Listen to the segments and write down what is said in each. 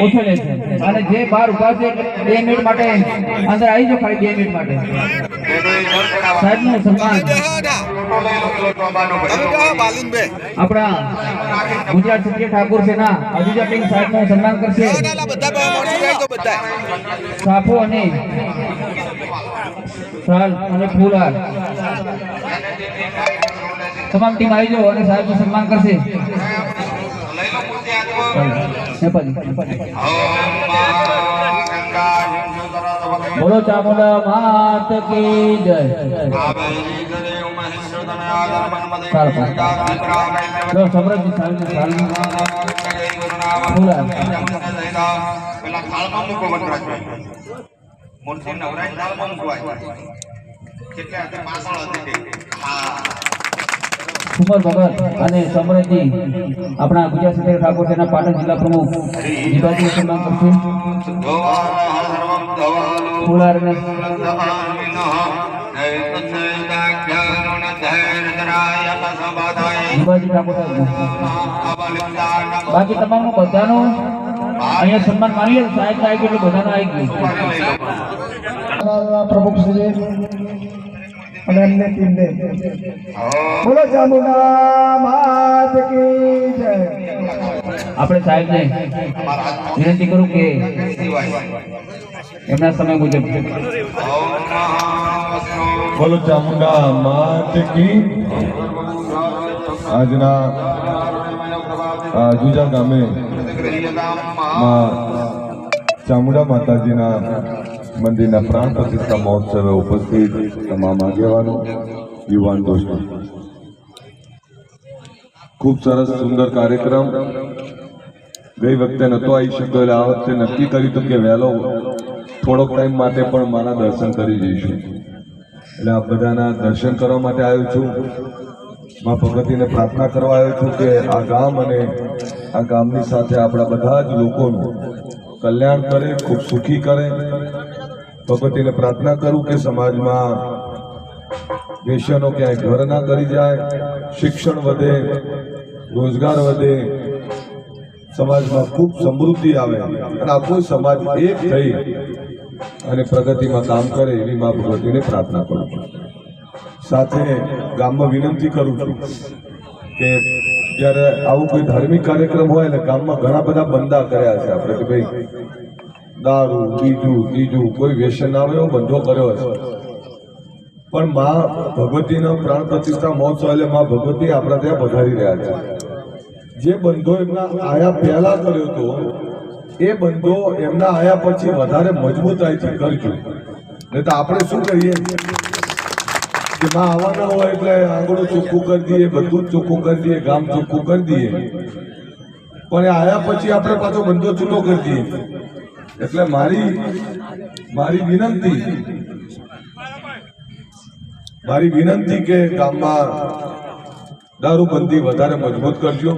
ઓછો લે અને જે બહાર ઊભા છે આપણા ગુજરાત ક્ષત્રિય ઠાકોર સેના અજુજા ટીમ સાહેબનું સન્માન કરશે. સાફો અને ફૂલહાર તમામ ટીમ આવી જાઓ અને સાહેબનું સન્માન કરશે. બોલો ચામુંડા માત કી જય. સમૃદ્ધિ સાલમાં ફૂલહાર. મુનસી નવરાય દાલમાં મૂકવાય કેટલે હાથે પાછળ હતી હા. કુંવર ભગત અને સમૃદ્ધિ. આપણા ગુજરાત ક્ષત્રિય ઠાકોર તેના પાટણ જિલ્લા પ્રમુખ. સન્માન કરશે? સાહેબનું બાકી તમામ બધાનું અહીંયા સન્માન માની સાહેબ સાહેબ એટલે બધાનું આવી ગયું. પ્રમુખ શ્રી અને એમની ટીમને બોલો જમુના માત કી જય. આપણે સાહેબને વિનંતી કરું કે એમના સમય મુજબ. બોલો ચામુંડા માત કી આજના જુજા ગામે માં ચામુંડા માતાજીના મંદિરના પ્રાણ પ્રતિષ્ઠા મહોત્સવે ઉપસ્થિત તમામ આગેવાનો, યુવાન દોસ્તો. ખૂબ સરસ, સુંદર કાર્યક્રમ. ગઈ વખતે નહોતો આવી શક્યો, એટલે આ વખતે નક્કી કર્યું હતું કે વહેલો થોડોક ટાઈમ માટે પણ મારા દર્શન કરી જઈશું. એટલે આ બધાના દર્શન કરવા માટે આવ્યો છું. મા ભગવતીને પ્રાર્થના કરવા આવ્યો છું કે આ ગામ અને આ ગામની સાથે આપણા બધા જ લોકોનું કલ્યાણ કરે, ખૂબ સુખી કરે. ભગવતીને પ્રાર્થના કરું કે સમાજમાં વેશ્યાનો ક્યાંય ઘર ના કરી જાય, શિક્ષણ વધે, રોજગાર વધે, સમાજમાં ખૂબ સમૃદ્ધિ આવે અને આખો સમાજ એક થઈ અને પ્રગતિમાં કામ કરે એવી મા ભગવતીને પ્રાર્થના કરું છું. સાથે ગામમાં વિનંતી કરું છું કે જ્યારે આવું કોઈ ધાર્મિક કાર્યક્રમ હોય એટલે ગામમાં ઘણા બધા બંદા કર્યા છે. આપણે કે ભાઈ દારૂ, બીજું, ત્રીજું, કોઈ વ્યસન આવે એવો બંધો કર્યો છે પણ મા ભગવતીનો પ્રાણ પ્રતિષ્ઠા મહોત્સવ એટલે મા ભગવતી આપણા ત્યાં પધારી રહ્યા છે. જે બંધો એમના આયા પહેલા કર્યો હતો, એ બંધો એમના આયા પછી વધારે મજબૂતાઈથી કરજો. નહીં તો આપણે શું કરીએ? કે માં આવવાના હોય એટલે આંગળું ચોખ્ખું કરી દઈએ, બધું જ ચોખ્ખું કરી દઈએ, ગામ ચોખ્ખું કરી દઈએ. પણ આયા પછી આપણે પાછો બંધો છૂટો કરી દઈએ. એટલે મારી મારી વિનંતી મારી વિનંતી કે ગામમાં દારૂબંધી વધારે મજબૂત કરજો,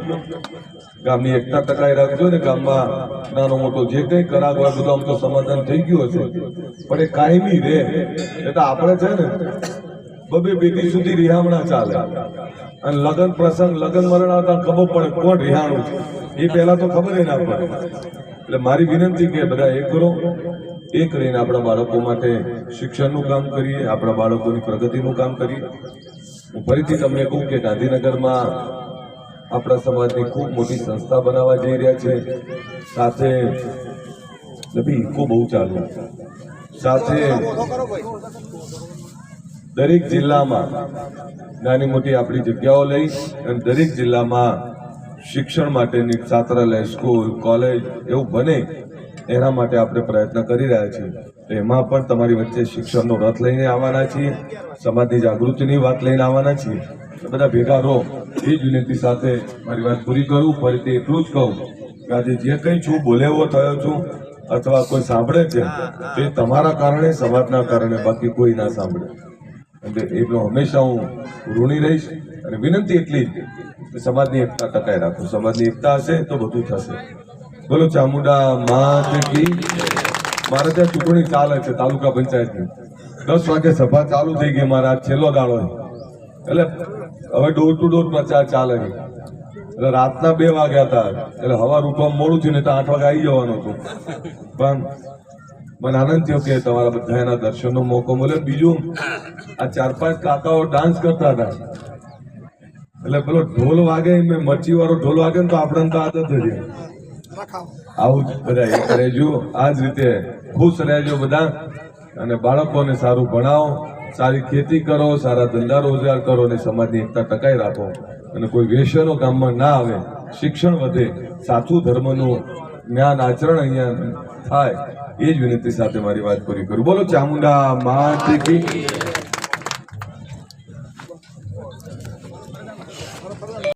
ગામની એકતા ટકાઈ રાખજો ને ગામમાં નાનો મોટો જે કંઈ કરાર હોય બધું આમ તો સમાધાન થઈ ગયું હશે. પણ એ કાયમી રહે એટલે આપણે છે ને, બબે બેટી સુધી રિહામણા ચાલે. અને લગ્ન પ્રસંગ, લગ્ન મરણ આવતા ખબર પડે કોણ રિહાણું છે. એ પહેલા તો ખબર ના પડે. એટલે મારી વિનંતી કે બધા એ કરો. એ કરીને આપણા બાળકો માટે શિક્ષણનું કામ કરીએ, આપણા બાળકોની પ્રગતિનું કામ કરીએ. હું ફરીથી તમને કહું કે ગાંધીનગરમાં આપણા સમાજની ખૂબ મોટી સંસ્થા બનાવવા જઈ રહ્યા છે. સાથે ઇકો બહુ ચાલુ સાથે દરેક જિલ્લામાં નાની મોટી આપણી જગ્યાઓ લઈ અને દરેક જિલ્લામાં શિક્ષણ માટેની છાત્રાલય, સ્કૂલ, કોલેજ એવું બને એના માટે આપણે પ્રયત્ન કરી રહ્યા છીએ. એમાં પણ તમારી વચ્ચે શિક્ષણનો રથ લઈને આવવાના છીએ સમાજની જાગૃતિની વાત લઈને આવવાના છીએ. બધા ભેગા રહો, એ જ વિનંતી સાથે મારી વાત પૂરી કરું. ફરીથી એટલું જ કહું કે આજે જે કંઈ છું, બોલેવો થયો છું, અથવા કોઈ સાંભળે છે, તે તમારા કારણે, સમાજના કારણે, બાકી કોઈ ના સાંભળે. એટલે એટલો હંમેશા હું ઋણી રહીશ અને વિનંતી એટલી જ કે સમાજની એકતા ટકાઈ રાખો. સમાજની એકતા હશે તો બધું થશે. બોલો, ચામુંડા માત મારે ત્યાં ચૂંટણી ચાલે છે તાલુકા પંચાયતની. દસ વાગે સભા ચાલુ થઈ ગઈ મારા છેલ્લો દાડો એટલે હવે ડોર ટુ ડોર પ્રચાર ચાલે એટલે રાતના બે વાગ્યા હતા. એટલે હવા રૂપમાં મોડું થયું ને તો આઠ વાગે આવી જવાનું હતું. પણ મને આનંદ થયો કે તમારા બધાના દર્શનનો મોકો મળ્યો. બીજું, આ ચાર પાંચ કાકાઓ ડાન્સ કરતા હતા. એટલે પેલો ઢોલ વાગે મેં મરચી વાળો ઢોલ વાગે તો આપણને તો આદત થઈ આવું બધા રહેજો આ જ. રીતે ખુશ રહેજો બધા અને બાળકોને સારું ભણાવો. સારી ખેતી કરો, સારા ધંધા રોજગાર કરો અને સમાજની એકતા ટકાઈ રાખો. અને કોઈ વ્યસનો ગામમાં ના આવે. શિક્ષણ વધે. સાચું ધર્મનું જ્ઞાન આચરણ અહીંયા થાય, એ જ વિનંતી સાથે મારી વાત પૂરી કરું. બોલો ચામુંડા કી